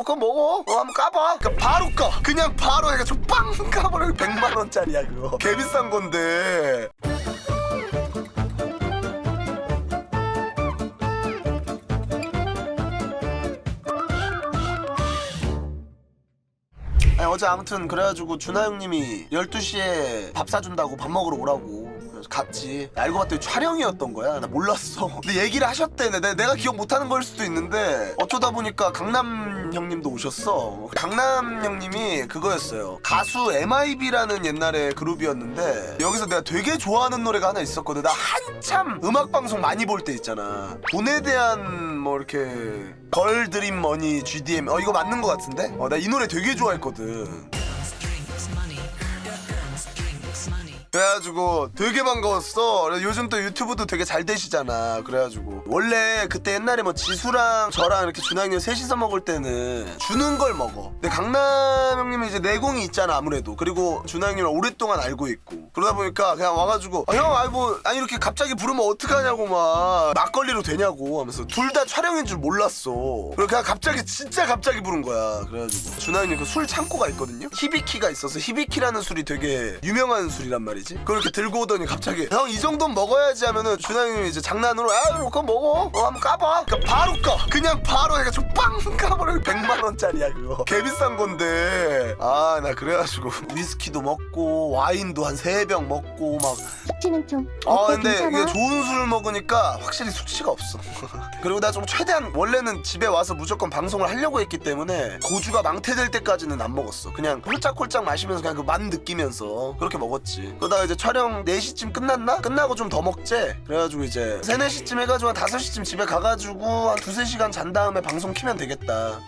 그거 먹어. 어 한번 까봐. 그러니까 바로 꺼. 그냥 바로 해가지고 빵 까버려 100만 원짜리야 그거. 개 비싼 건데. 아니 어제 아무튼 그래가지고 준하 형님이 12시에 밥 사준다고 밥 먹으러 오라고 그래서 갔지 알고 봤더니 촬영이었던 거야. 나 몰랐어. 근데 얘기를 하셨대. 내, 내가 기억 못하는 걸 수도 있는데 어쩌다 보니까 강남 형님도 오셨어. 강남 형님이 그거였어요. 가수 MIB라는 옛날에 그룹이었는데 여기서 내가 되게 좋아하는 노래가 하나 있었거든. 나 한참 음악방송 많이 볼 때 있잖아. 돈에 대한 뭐 이렇게 걸 드림 머니 GDM 어 이거 맞는 거 같은데? 어 나 이 노래 되게 좋아했거든 그래가지고 되게 반가웠어. 요즘 또 유튜브도 되게 잘 되시잖아. 그래가지고 원래 그때 옛날에 뭐 지수랑 저랑 이렇게 준하 형님 셋이서 먹을 때는 주는 걸 먹어. 근데 강남 형님은 이제 내공이 있잖아 아무래도. 그리고 준하 형님을 오랫동안 알고 있고 그러다 보니까 그냥 와가지고 아, 형 아니 뭐 아니 이렇게 갑자기 부르면 어떡하냐고 막 막걸리로 되냐고 하면서 둘 다 촬영인 줄 몰랐어. 그래서 그냥 갑자기 진짜 갑자기 부른 거야. 그래가지고 준하 형님 그 술 창고가 있거든요. 히비키가 있어서 히비키라는 술이 되게 유명한 술이란 말이 지. 그렇게 들고 오더니 갑자기 형 이 정도는 먹어야지 하면은 준하 형님이 이제 장난으로 아 그거 먹어. 어 한번 까봐. 그러니까 바로 꺼. 그냥 바로 해가지고 빵 까버려. 100만 원짜리야 그거. 개 비싼 건데. 아 나 그래가지고 위스키도 먹고 와인도 한 세 병 먹고 막 숙취는 좀 아 어때 근데 괜찮아? 이게 좋은 술을 먹으니까 확실히 숙취가 없어 그리고 나 좀 최대한 원래는 집에 와서 무조건 방송을 하려고 했기 때문에 고주가 망태될 때까지는 안 먹었어 그냥 홀짝홀짝 마시면서 그냥 그 맛 느끼면서 그렇게 먹었지 그 러다가 이제 촬영 4시쯤 끝났나? 끝나고 좀 더 먹재 그래가지고 이제 3, 4시쯤 해가지고 한 5시쯤 집에 가가지고 한 두세 시간 잔 다음에 방송 키면 되겠다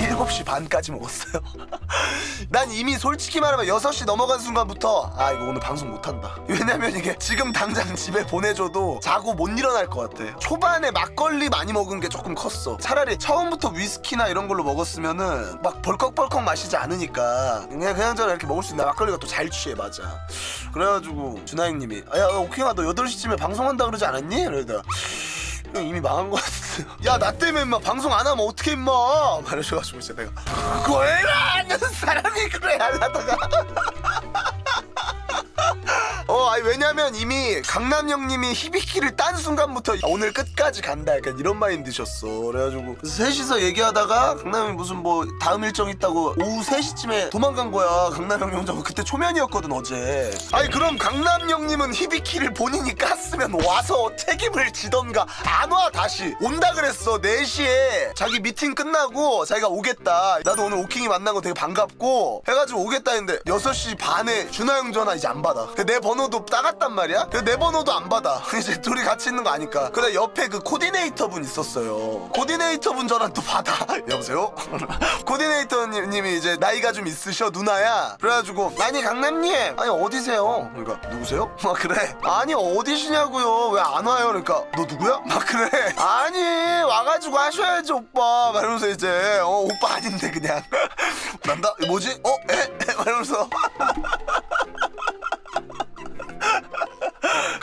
7시 반까지 먹었어요. 난 이미 솔직히 말하면 6시 넘어간 순간부터 아 이거 오늘 방송 못한다. 왜냐면 이게 지금 당장 집에 보내줘도 자고 못 일어날 것 같아. 초반에 막걸리 많이 먹은 게 조금 컸어. 차라리 처음부터 위스키나 이런 걸로 먹었으면은 막 벌컥벌컥 마시지 않으니까 그냥 그냥 저냥 이렇게 먹을 수 있는 막걸리가 또 잘 취해 맞아. 그래가지고 준하 형님이 아, 야 오킹아 너 8시쯤에 방송한다 그러지 않았니? 이러다 형 이미 망한 것 같은데. 야, 나 때문에 임마 방송 안 하면 어떡해 임마. 말해줘가지고 이제 내가 그걸 아는 사람이 그래 하려다가. 어, 아니 왜냐면 이미 강남 형님이 히비키를 딴 순간부터 오늘 끝까지 간다 약간 이런 마인드셨어. 그래가지고 그래서 셋이서 얘기하다가 강남이 무슨 뭐 다음 일정 있다고 오후 3시쯤에 도망간 거야. 강남 형님 혼자 그때 초면이었거든 어제. 아니 그럼 강남 형님은 히비키를 본인이 깠으면 와서 책임을 지던가 안 와 다시 온다 그랬어 4시에 자기 미팅 끝나고 자기가 오겠다 나도 오늘 오킹이 만난 거 되게 반갑고 해가지고 오겠다 했는데 6시 반에 준하 형 전화 이제 안 받아 내 번호도 따갔단 말이야 근데 내 번호도 안 받아 이제 둘이 같이 있는 거 아니까 근데 옆에 그 코디네이터 분 있었어요 코디네이터 분 전화 또 받아 여보세요? 코디네이터 님이 이제 나이가 좀 있으셔 누나야 그래가지고 아니 강남님 아니 어디세요? 그러니까 누구세요? 막 그래 아니 어디시냐고요 왜 안 와요? 그러니까 너 누구야? 막 그래 아니 와가지고 하셔야지 오빠 막 이러면서 이제 어 오빠 아닌데 그냥 난다 뭐지? 어? 에? 에? 막 이러면서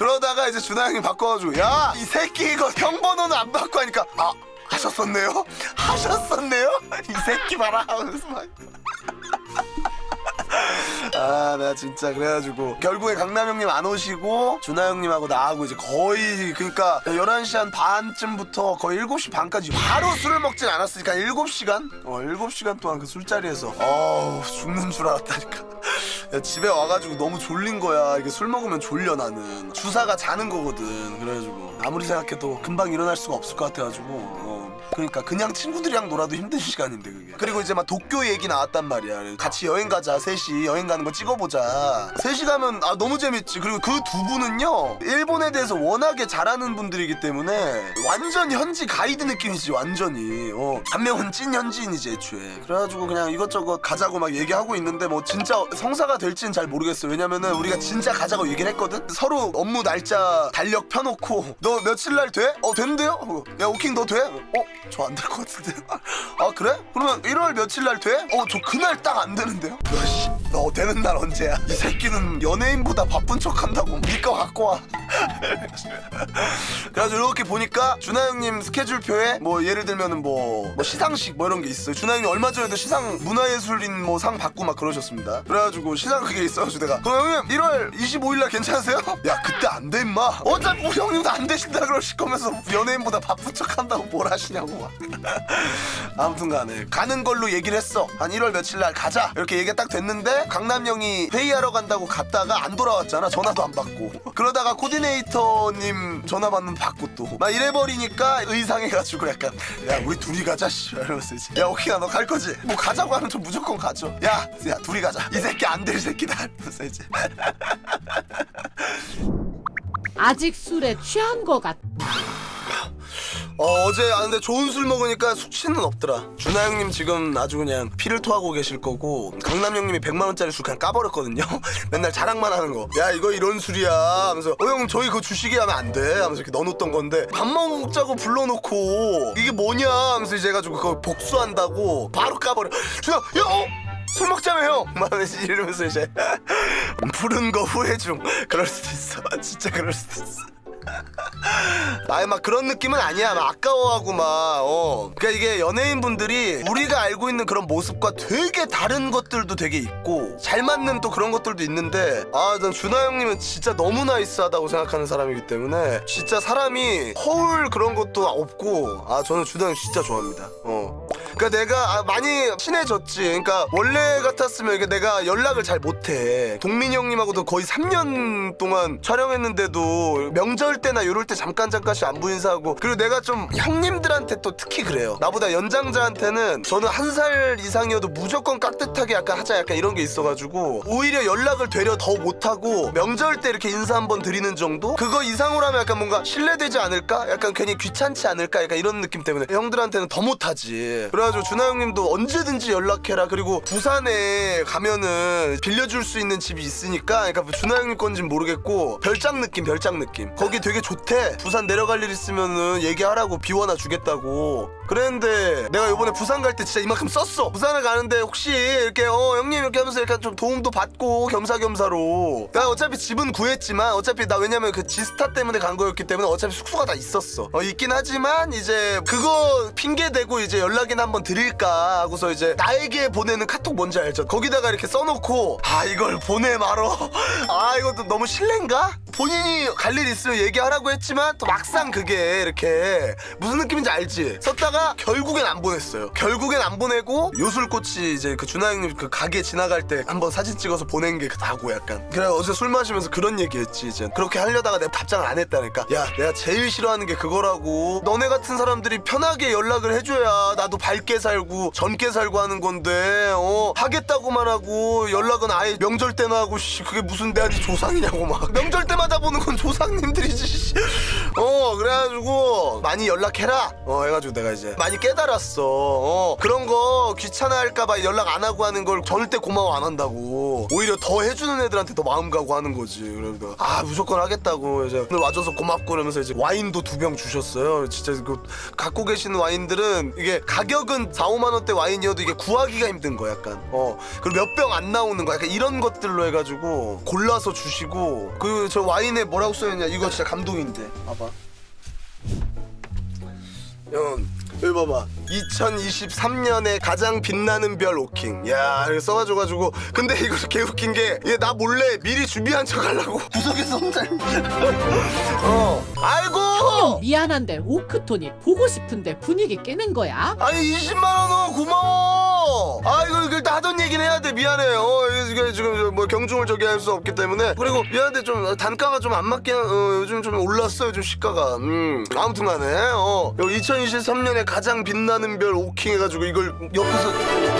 그러다가 이제 준하 형이 바꿔가지고 야 이 새끼 이거 형 번호는 안 받고 하니까 아 하셨었네요? 하셨었네요? 이 새끼 봐라 하면서 막 아, 나 진짜 그래가지고 결국에 강남 형님 안 오시고 준하 형님하고 나하고 이제 거의 그러니까 11시 한 반쯤부터 거의 7시 반까지 바로 술을 먹진 않았으니까 7시간? 어, 7시간 동안 그 술자리에서 어우 죽는 줄 알았다니까 야, 집에 와가지고 너무 졸린 거야. 이게 술 먹으면 졸려 나는. 주사가 자는 거거든. 그래가지고. 아무리 생각해도 금방 일어날 수가 없을 것 같아가지고. 어. 그러니까 그냥 친구들이랑 놀아도 힘든 시간인데 그게 그리고 이제 막 도쿄 얘기 나왔단 말이야 같이 여행 가자 셋이 여행 가는 거 찍어보자 셋이 가면 아 너무 재밌지 그리고 그 두 분은요 일본에 대해서 워낙에 잘하는 분들이기 때문에 완전 현지 가이드 느낌이지 완전히 어, 한 명은 찐 현지인이지 애초에 그래가지고 그냥 이것저것 가자고 막 얘기하고 있는데 뭐 진짜 성사가 될지는 잘 모르겠어 왜냐면은 우리가 진짜 가자고 얘기를 했거든 서로 업무 날짜 달력 펴놓고 너 며칠 날 돼? 어 된대요? 어, 야 오킹 너 돼? 어? 저 안 될 것 같은데 아 그래? 그러면 1월 며칠 날 돼? 어 저 그날 딱 안 되는데요? 야씨 너 되는 날 언제야? 이 새끼는 연예인보다 바쁜 척 한다고 니거 갖고 와 그래가지고 이렇게 보니까 준하 형님 스케줄표에 뭐 예를 들면은 뭐, 뭐 시상식 뭐 이런 게 있어요. 준하 형님 얼마 전에도 시상 문화예술인 뭐 상 받고 막 그러셨습니다. 그래가지고 시상 그게 있어가지고 내가 그럼 형님 1월 25일 날 괜찮으세요? 야 그때 안 돼 임마. 어차피 우리 형님도 안 되신다 그러실 거면서 연예인보다 바쁜 척한다고 뭘 하시냐고 막. 아무튼간에 가는 걸로 얘기를 했어. 한 1월 며칠 날 가자 이렇게 얘기가 딱 됐는데 강남 형이 회의하러 간다고 갔다가 안 돌아왔잖아. 전화도 안 받고. 그러다가 코디네이터님 전화 받는 받고 또 막 이래 버리니까 의상해가지고 약간 야 우리 둘이 가자 씨 이러면서 이제 야 오키야 너 갈 거지? 뭐 가자고 하면 좀 무조건 가죠. 야, 야 둘이 가자. 이 새끼 안 될 새끼다. 이러면서 이제 아직 술에 취한 것 같. 어, 어제 아 근데 좋은 술 먹으니까 숙취는 없더라. 준하 형님 지금 아주 그냥 피를 토하고 계실 거고 강남 형님이 100만 원짜리 술 그냥 까버렸거든요. 맨날 자랑만 하는 거. 야 이거 이런 술이야. 하면서 어 형 저희 그거 주시게 하면 안 돼. 하면서 이렇게 넣어놓던 건데 밥 먹자고 불러놓고 이게 뭐냐 하면서 이제 해가지고 그거 복수한다고 바로 까버려. 준하 야 어? 술 먹자며 형! 말하면서 이러면서 이제 푸른 거 후회 중 그럴 수도 있어 진짜 그럴 수도 있어 아니 막 그런 느낌은 아니야. 막 아까워하고 막 어. 그러니까 이게 연예인분들이 우리가 알고 있는 그런 모습과 되게 다른 것들도 되게 있고 잘 맞는 또 그런 것들도 있는데 아 난 준하 형님은 진짜 너무 나이스하다고 생각하는 사람이기 때문에 진짜 사람이 허울 그런 것도 없고 아 저는 준하 형 진짜 좋아합니다. 어 그러니까 내가 아, 많이 친해졌지. 그러니까 원래 같았으면 이게 내가 연락을 잘 못해. 동민이 형님하고도 거의 3년 동안 촬영했는데도 명절 때나 이럴 때 잠깐 잠깐씩 안부 인사하고 그리고 내가 좀 형님들한테 또 특히 그래요. 나보다 연장자한테는 저는 한 살 이상이어도 무조건 깍듯하게 약간 하자 약간 이런 게 있어가지고 오히려 연락을 되려 더 못하고 명절 때 이렇게 인사 한번 드리는 정도? 그거 이상으로 하면 약간 뭔가 신뢰되지 않을까? 약간 괜히 귀찮지 않을까? 약간 이런 느낌 때문에 형들한테는 더 못하지. 그래 가지고 준하 형님도 언제든지 연락해라. 그리고 부산에 가면은 빌려줄 수 있는 집이 있으니까 그러니까 준하 형님 건진 모르겠고 별장 느낌 별장 느낌. 거기 되게 좋대. 부산 내려갈 일 있으면은 얘기하라고 비워놔 주겠다고. 그랬는데 내가 이번에 부산 갈 때 진짜 이만큼 썼어. 부산을 가는데 혹시 이렇게 어 형님 이렇게 하면서 이렇게 좀 도움도 받고 겸사겸사로. 내가 어차피 집은 구했지만 어차피 나 왜냐면 그 지스타 때문에 간 거였기 때문에 어차피 숙소가 다 있었어. 어 있긴 하지만 이제 그거 핑계 대고 이제 연락이나 한번 드릴까 하고서 이제 나에게 보내는 카톡 뭔지 알죠 거기다가 이렇게 써놓고 아 이걸 보내 말어 아 이것도 너무 실례인가 본인이 갈 일 있으면 얘기하라고 했지만 또 막상 그게 이렇게 무슨 느낌인지 알지? 썼다가 결국엔 안 보냈어요. 결국엔 안 보내고 요술꽃이 이제 그 준하 형님 그 가게 지나갈 때 한번 사진 찍어서 보낸 게 나고 약간. 그래 어제 술 마시면서 그런 얘기했지 이제. 그렇게 하려다가 내가 답장을 안 했다니까. 야 내가 제일 싫어하는 게 그거라고. 너네 같은 사람들이 편하게 연락을 해줘야 나도 밝게 살고 젊게 살고 하는 건데 어? 하겠다고만 하고 연락은 아예 명절 때나 하고 씨 그게 무슨 네 조상이냐고 막. 명절 때마다 보는 건 조상님들이지 씨. 어 그래가지고 많이 연락해라. 어 해가지고 내가 이제 많이 깨달았어. 어 그런 거 귀찮아할까봐 연락 안 하고 하는 걸 절대 고마워 안 한다고. 오히려 더 해주는 애들한테 더 마음 가고 하는 거지. 그래서 아 무조건 하겠다고 이제 오늘 와줘서 고맙고 그러면서 이제 와인도 두 병 주셨어요. 진짜 그 갖고 계시는 와인들은 이게 가격 은 4, 5만 원대 와인이어도 이게 구하기가 힘든 거 약간. 어. 그리고 몇 병 안 나오는 거 약간 이런 것들로 해가지고 골라서 주시고. 그저 와인에 뭐라고 써있냐? 이거 진짜 감동인데. 봐봐 여기 봐봐 2023년에 가장 빛나는 별 오킹. 야 이렇게 써가지고 근데 이거 개 웃긴 게 얘 나 몰래 미리 준비한 척 하려고. 구석에서 혼자 어. 아이고! 미안한데 오크톤이 보고 싶은데 분위기 깨는 거야? 아니 20만 원 고마워. 아 이거 일단 하던 얘기는 해야 돼. 미안해. 어 지금 뭐 경중을 저기 할 수 없기 때문에 그리고 미안한데 좀 단가가 좀 안 맞긴 어, 요즘 좀 올랐어 요즘 시가가. 음 아무튼간에 어 2023년에 가장 빛나는 별 오킹 해가지고 이걸 옆에서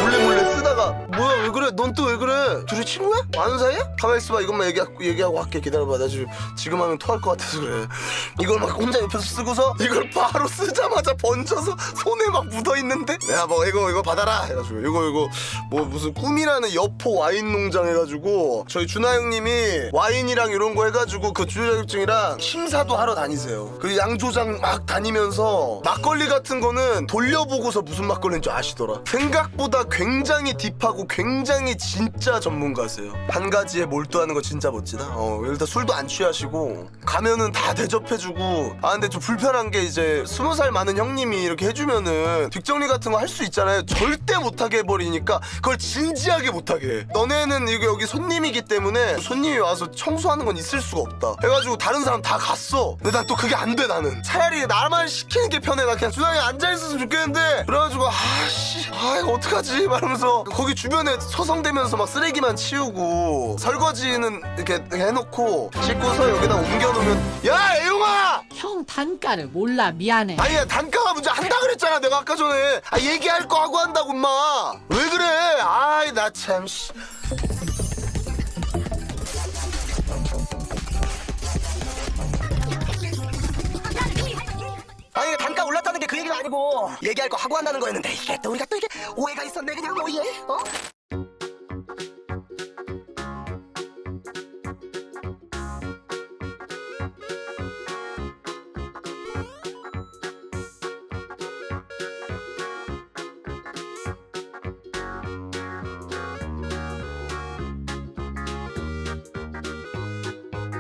몰래 몰래 쓰다가 뭐야 왜 그래? 넌 또 왜 그래? 둘이 친구야? 아는 사이야? 가만 있어봐 이것만 얘기하고 얘기하고 할게 기다려봐 나 지금 지금 하면 토할 것 같아서 그래. 이걸 막 혼자 옆에서 쓰고서 이걸 바로 쓰자마자 번져서 손에 막 묻어 있는데 내가 뭐 이거 이거 받아라 해가지고 이거 이거 뭐 무슨 꿈이라는 여포 와인 농장 해가지고 해가지고 저희 준하 형님이 와인이랑 이런 거 해가지고 그 주요 자격증이랑 심사도 하러 다니세요. 그 양조장 막 다니면서 막걸리 같은 거는 돌려보고서 무슨 막걸리인 줄 아시더라. 생각보다 굉장히 딥하고 굉장히 진짜 전문가세요. 한 가지에 몰두하는 거 진짜 멋지다. 어, 일단 술도 안 취하시고 가면은 다 대접해주고 아 근데 좀 불편한 게 이제 스무 살 많은 형님이 이렇게 해주면은 뒷정리 같은 거 할 수 있잖아요. 절대 못하게 해버리니까 그걸 진지하게 못하게 해. 너네는 이거 여기 손님이기 때문에 손님이 와서 청소하는 건 있을 수가 없다. 해가지고 다른 사람 다 갔어. 근데 난 또 그게 안 돼 나는. 차라리 나만 시키는 게 편해. 나 그냥 주방에 앉아 있었으면 좋겠는데 그래가지고 아씨 아 이거 어떡하지 말하면서 거기 주변에 서성대면서 막 쓰레기만 치우고 설거지는 이렇게 해놓고 씻고서 여기다 옮겨놓으면 야 애용아 형 단가를 몰라 미안해. 아니야 단가가 문제 한다 그랬잖아 내가 아까 전에. 아 얘기할 거 하고 한다고 엄마. 왜 그래? 아이 나참 씨. 아니 단가 올랐다는 게 그 얘기가 아니고 얘기할 거 하고 한다는 거였는데 이게 또 우리가 또 이게 오해가 있었네 그냥 뭐예 어?